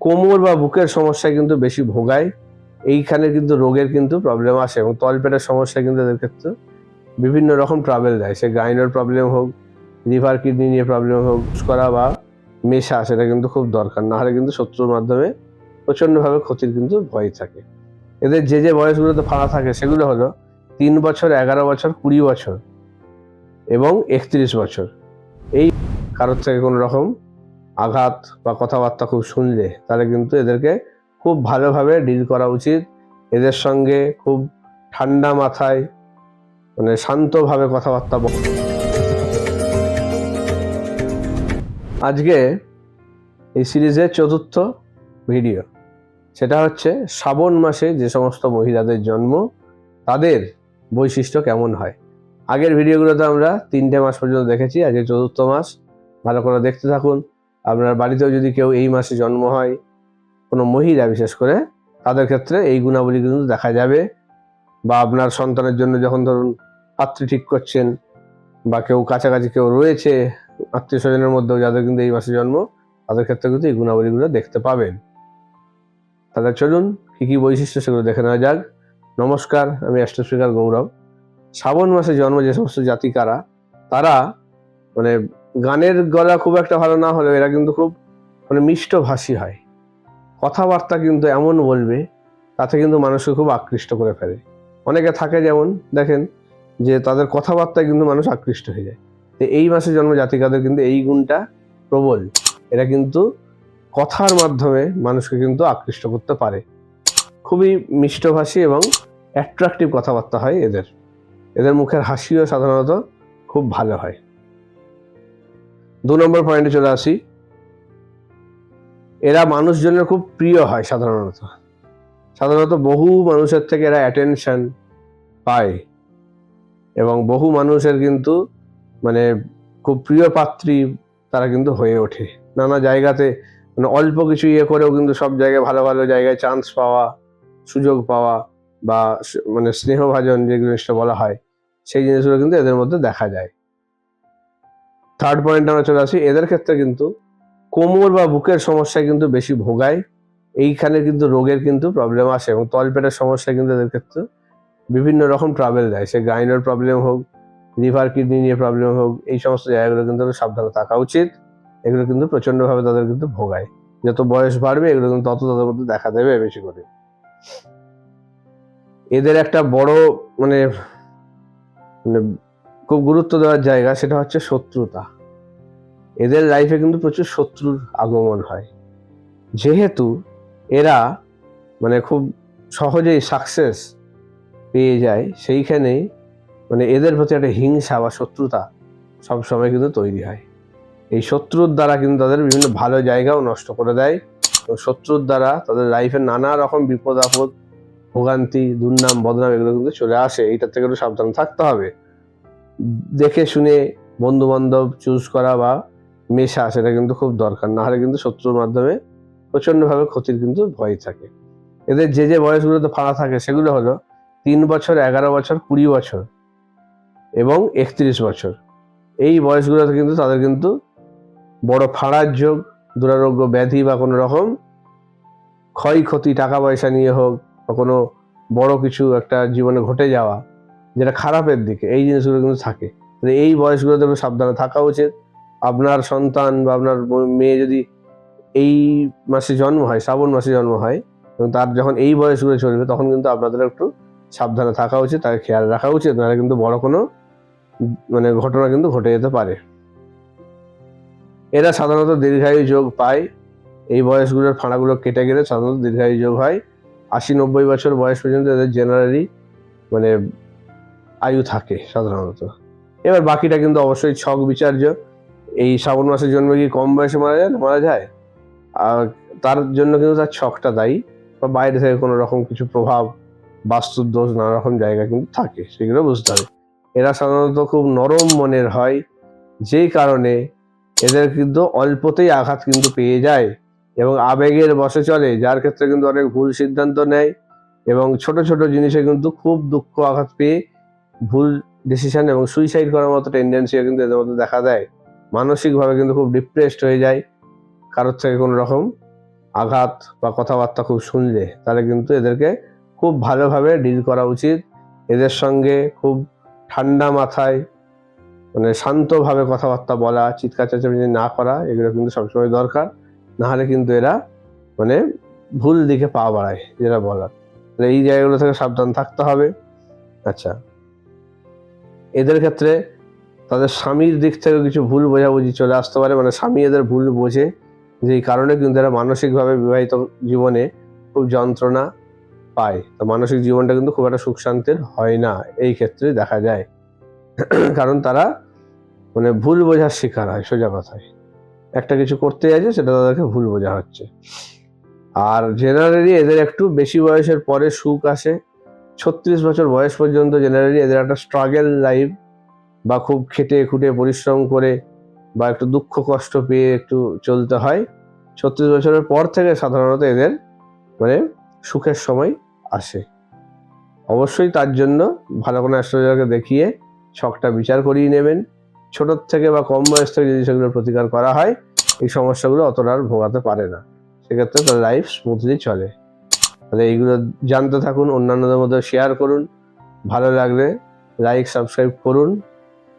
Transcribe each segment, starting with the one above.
কোমর বা বুকের সমস্যা কিন্তু বেশি ভোগায়। এইখানে কিন্তু রোগের কিন্তু প্রবলেম আসে এবং তলপেটের সমস্যা কিন্তু এদের ক্ষেত্রে বিভিন্ন রকম ট্রাভেল দেয়। সে গাইনোর প্রবলেম হোক লিভার কিডনি নিয়ে প্রবলেম হোক, করা বা মেশা, সেটা কিন্তু খুব দরকার। না হলে কিন্তু শত্রুর মাধ্যমে প্রচণ্ডভাবে ক্ষতির কিন্তু ভয় থাকে। এদের যে যে বয়সগুলোতে ফাড়া থাকে, সেগুলো হলো তিন বছর, এগারো বছর, কুড়ি বছর এবং একত্রিশ বছর। এই কারোর থেকে কোনো রকম আঘাত বা কথাবার্তা খুব শুনলে, তাহলে কিন্তু এদেরকে খুব ভালোভাবে ডিল করা উচিত। এদের সঙ্গে খুব ঠান্ডা মাথায় মানে শান্তভাবে কথাবার্তা বল। আজকে এই সিরিজের চতুর্থ ভিডিও, সেটা হচ্ছে শ্রাবণ মাসে যে সমস্ত মহিলাদের জন্ম, তাদের বৈশিষ্ট্য কেমন হয়। আগের ভিডিওগুলোতে আমরা তিনটে মাস পর্যন্ত দেখেছি, আজকে চতুর্থ মাস। ভালো করে দেখতে থাকুন। আপনার বাড়িতেও যদি কেউ এই মাসে জন্ম হয়, কোনো মহিলা বিশেষ করে, তাদের ক্ষেত্রে এই গুণাবলী কিন্তু দেখা যাবে। বা আপনার সন্তানের জন্য যখন ধরুন পাত্রী ঠিক করছেন বা কেউ কাছাকাছি কেউ রয়েছে আত্মীয় স্বজনের মধ্যেও যাদের কিন্তু এই মাসে জন্ম, তাদের ক্ষেত্রে কিন্তু এই গুণাবলীগুলো দেখতে পাবেন। তাহলে চলুন কী কী বৈশিষ্ট্য সেগুলো দেখে নেওয়া যাক। নমস্কার, আমি অ্যাস্ট্রোস্পিকার গৌরব। শ্রাবণ মাসে জন্ম যে সমস্ত জাতিকারা, তারা মানে গানের গলা খুব একটা ভালো না হলেও এরা কিন্তু খুব মানে মিষ্টভাষী হয়। কথাবার্তা কিন্তু এমন বলবে, তাতে কিন্তু মানুষকে খুব আকৃষ্ট করে ফেলে। অনেকে থাকে যেমন, দেখেন যে তাদের কথাবার্তায় কিন্তু মানুষ আকৃষ্ট হয়ে যায়। তো এই মাসে জন্ম জাতিকাদের কিন্তু এই গুণটা প্রবল। এরা কিন্তু কথার মাধ্যমে মানুষকে কিন্তু আকৃষ্ট করতে পারে। খুবই মিষ্টভাষী এবং অ্যাট্রাকটিভ কথাবার্তা হয় এদের। এদের মুখের হাসিও সাধারণত খুব ভালো হয়। দু নম্বর পয়েন্টে চলে আসি। এরা মানুষজনের খুব প্রিয় হয় সাধারণত। সাধারণত বহু মানুষের থেকে এরা অ্যাটেনশন পায় এবং বহু মানুষের কিন্তু মানে খুব প্রিয় পাত্রী তারা কিন্তু হয়ে ওঠে। নানা জায়গাতে মানে অল্প কিছু ইয়ে করেও কিন্তু সব জায়গায় ভালো ভালো জায়গায় চান্স পাওয়া, সুযোগ পাওয়া বা মানে স্নেহভাজন যে জিনিসটা বলা হয়, সেই জিনিসগুলো কিন্তু এদের মধ্যে দেখা যায়। থার্ড পয়েন্ট আমরা চলে আসি, এদের ক্ষেত্রে কিন্তু কোমর বা বুকের সমস্যায় কিন্তু বেশি ভোগায়। এইখানে কিন্তু রোগের কিন্তু প্রবলেম আসে এবং তলপেটের সমস্যা কিন্তু এদের ক্ষেত্রে বিভিন্ন রকম ট্রাভেল দেয়। সে গাইনোর প্রবলেম হোক লিভার কিডনি নিয়ে প্রবলেম হোক, এই সমস্ত জায়গাগুলো কিন্তু সাবধানে থাকা উচিত। এগুলো কিন্তু প্রচণ্ডভাবে তাদের কিন্তু ভোগায়। যত বয়স বাড়বে, এগুলো কিন্তু তত তাদের মধ্যে দেখা দেবে বেশি করে। এদের একটা বড় মানে মানে খুব গুরুত্ব দেওয়ার জায়গা সেটা হচ্ছে শত্রুতা। এদের লাইফে কিন্তু প্রচুর শত্রুর আগমন হয়। যেহেতু এরা মানে খুব সহজেই সাকসেস পেয়ে যায়, সেইখানেই মানে এদের প্রতি একটা হিংসা বা শত্রুতা সব সময় কিন্তু তৈরি হয়। এই শত্রুর দ্বারা কিন্তু তাদের বিভিন্ন ভালো জায়গাও নষ্ট করে দেয়। শত্রুর দ্বারা তাদের লাইফে নানা রকম বিপদ আপদ ভোগান্তি, দুর্নাম, বদনাম এগুলো কিন্তু চলে আসে। এইটার থেকে একটু সাবধান থাকতে হবে। দেখে শুনে বন্ধু বান্ধব চুজ করা বা মেশা সেটা কিন্তু খুব দরকার। না হলে কিন্তু শত্রুর মাধ্যমে প্রচণ্ডভাবে ক্ষতির কিন্তু ভয় থাকে। এদের যে যে বয়সগুলোতে ফাঁড়া থাকে সেগুলো হলো তিন বছর, এগারো বছর, কুড়ি বছর এবং একত্রিশ বছর। এই বয়সগুলোতে কিন্তু তাদের কিন্তু বড় ফাড়ার যোগ, দুরারোগ্য ব্যাধি বা কোনো রকম ক্ষয়ক্ষতি, টাকা পয়সা নিয়ে হোক বা কোনো বড় কিছু একটা জীবনে ঘটে যাওয়া যেটা খারাপের দিকে, এই জিনিসগুলো কিন্তু থাকে। এই বয়সগুলোতে সাবধানে থাকা উচিত। আপনার সন্তান বা আপনার মেয়ে যদি এই মাসে জন্ম হয়, শ্রাবণ মাসে জন্ম হয়, এবং তার যখন এই বয়সগুলো চলবে, তখন কিন্তু আপনাদের একটু সাবধানে থাকা উচিত, তাকে খেয়াল রাখা উচিত, নাহলে কিন্তু বড় কোনো মানে ঘটনা কিন্তু ঘটে যেতে পারে। এরা সাধারণত দীর্ঘায়ু যোগ পায়। এই বয়সগুলোর ফাঁড়াগুলো কেটে গেলে সাধারণত দীর্ঘায়ু যোগ হয়। আশি নব্বই বছর বয়স পর্যন্ত এদের জেনারেলি মানে আয়ু থাকে সাধারণত। এবার বাকিটা কিন্তু অবশ্যই ছক বিচার্য। এই শ্রাবণ মাসের জন্মে কি কম বয়সে মারা যায়? মারা যায়। আর তার জন্য কিন্তু তার ছকটা দায়ী। বা বাইরে থেকে কোনো রকম কিছু প্রভাব বাস্তুর দোষ নানা রকম জায়গা কিন্তু থাকে, সেগুলো বুঝতে হবে। এরা সাধারণত খুব নরম মনের হয়। যেই কারণে এদের কিন্তু অল্পতেই আঘাত কিন্তু পেয়ে যায় এবং আবেগের বসে চলে, যার ক্ষেত্রে কিন্তু অনেক ভুল সিদ্ধান্ত নেয় এবং ছোট ছোট জিনিসে কিন্তু খুব দুঃখ আঘাত পেয়ে ভুল ডিসিশন এবং সুইসাইড করার মতো টেন্ডেন্সিও কিন্তু এদের মধ্যে দেখা দেয়। মানসিকভাবে কিন্তু খুব ডিপ্রেসড হয়ে যায়। কারোর থেকে কোনো রকম আঘাত বা কথাবার্তা খুব শুনলে তাহলে কিন্তু এদেরকে খুব ভালোভাবে ডিল করা উচিত। এদের সঙ্গে খুব ঠান্ডা মাথায় মানে শান্তভাবে কথাবার্তা বলা, চিৎকার চেঁচামেচি না করা, এগুলো কিন্তু সবসময় দরকার। নাহলে কিন্তু এরা মানে ভুল দিকে পা বাড়ায়, যেটা বলার। এই জায়গাগুলো থেকে সাবধান থাকতে হবে। আচ্ছা। এদের ক্ষেত্রে তাদের স্বামীর দিক থেকে কিছু ভুল বোঝাবুঝি চলে আসতে পারে। মানে স্বামী এদের ভুল বোঝে, যেই কারণে কিন্তু এরা মানসিকভাবে বিবাহিত জীবনে খুব যন্ত্রণা পায়। তো মানসিক জীবনটা কিন্তু খুব একটা সুখ শান্তির হয় না, এই ক্ষেত্রে দেখা যায়। কারণ তারা মানে ভুল বোঝার শিকার হয় সোজা কথায়। একটা কিছু করতে যাচ্ছে, সেটা তাদেরকে ভুল বোঝা হচ্ছে। আর জেনারেলি এদের একটু বেশি বয়সের পরে সুখ আসে। ছত্রিশ বছর বয়স পর্যন্ত জেনারেলি এদের একটা স্ট্রাগেল লাইফ বা খুব খেটে খুঁটে পরিশ্রম করে বা একটু দুঃখ কষ্ট পেয়ে একটু চলতে হয়। ছত্রিশ বছরের পর থেকে সাধারণত এদের মানে সুখের সময় আসে। অবশ্যই তার জন্য ভালো কোনো অ্যাস্ট্রোলজারকে দেখিয়ে ছকটা বিচার করিয়ে নেবেন। ছোটোর থেকে বা কম বয়স থেকে যদি সেগুলোর প্রতিকার করা হয়, এই সমস্যাগুলো অতটা আর ভোগাতে পারে না। সেক্ষেত্রে তার লাইফ স্মুথলি চলে। তাহলে এইগুলো জানতে থাকুন, অন্যান্যদের মধ্যে শেয়ার করুন। ভালো লাগলে লাইক সাবস্ক্রাইব করুন।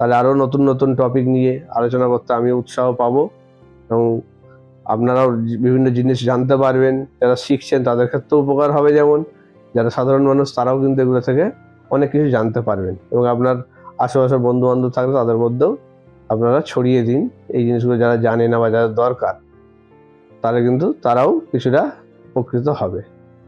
তাহলে আরও নতুন নতুন টপিক নিয়ে আলোচনা করতে আমি উৎসাহ পাবো এবং আপনারাও বিভিন্ন জিনিস জানতে পারবেন, যারা শিখছেন তাদের ক্ষেত্রেও উপকার হবে যেমন, যারা সাধারণ মানুষ তারাও কিন্তু এগুলো থেকে অনেক কিছু জানতে পারবেন এবং আপনার আশেপাশে বন্ধু বান্ধব থাকলে তাদের মধ্যেও আপনারা ছড়িয়ে দিন এই জিনিসগুলো যারা জানে না বা যাদের দরকার, তাহলে কিন্তু তারাও কিছুটা উপকৃত হবে।